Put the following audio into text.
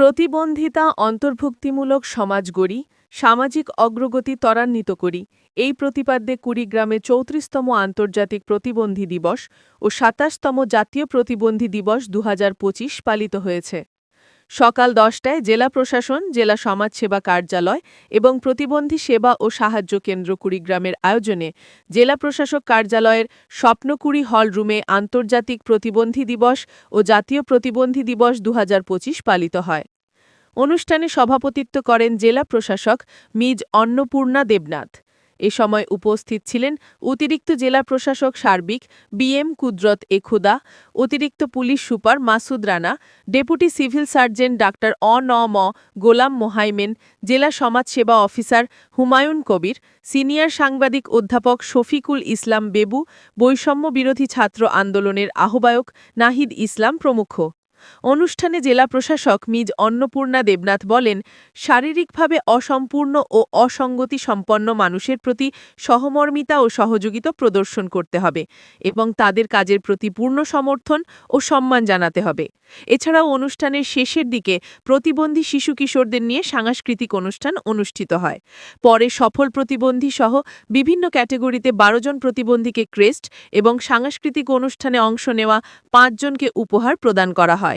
প্রতিবন্ধিতা অন্তর্ভুক্তিমূলক সমাজ গড়ি, সামাজিক অগ্রগতি ত্বরান্বিত করি, এই প্রতিপাদ্যে কুড়িগ্রামে চৌত্রিশতম আন্তর্জাতিক প্রতিবন্ধী দিবস ও সাতাশতম জাতীয় প্রতিবন্ধী দিবস দু হাজার পঁচিশ পালিত হয়েছে। সকাল দশটায় জেলা প্রশাসন, জেলা সমাজসেবা কার্যালয় এবং প্রতিবন্ধী সেবা ও সাহায্য কেন্দ্র কুড়িগ্রামের আয়োজনে জেলা প্রশাসক কার্যালয়ের স্বপ্নকুড়ি হল রুমে আন্তর্জাতিক প্রতিবন্ধী দিবস ও জাতীয় প্রতিবন্ধী দিবস দু হাজার পঁচিশ পালিত হয়। অনুষ্ঠানে সভাপতিত্ব করেন জেলা প্রশাসক মিজ অন্নপূর্ণা দেবনাথ। এ সময় উপস্থিত ছিলেন অতিরিক্ত জেলা প্রশাসক সার্বিক বিএম কুদরত এখুদা অতিরিক্ত police super Masud Rana, deputy civil surgeon doctor অ ন ম গোলাম মোহাইমেন, জেলা সমাজসেবা অফিসার হুমায়ুন কবির, সিনিয়র সাংবাদিক অধ্যাপক শফিকুল ইসলাম বেবু, বৈষম্য বিরোধী ছাত্র আন্দোলনের আহ্বায়ক নাহিদ ইসলাম প্রমুখ। অনুষ্ঠানে জেলা প্রশাসক মিজ অন্নপূর্ণা দেবনাথ বলেন, শারীরিকভাবে অসম্পূর্ণ ও অসঙ্গতি সম্পন্ন মানুষের প্রতি সহমর্মিতা ও সহযোগিতা প্রদর্শন করতে হবে এবং তাদের কাজের প্রতি পূর্ণ সমর্থন ও সম্মান জানাতে হবে। এছাড়াও অনুষ্ঠানের শেষের দিকে প্রতিবন্ধী শিশু কিশোরদের নিয়ে সাংস্কৃতিক অনুষ্ঠান অনুষ্ঠিত হয়। পরে সফল প্রতিবন্ধী সহ বিভিন্ন ক্যাটেগরিতে বারো জন প্রতিবন্ধীকে ক্রেস্ট এবং সাংস্কৃতিক অনুষ্ঠানে অংশ নেওয়া পাঁচজনকে উপহার প্রদান করা হয়।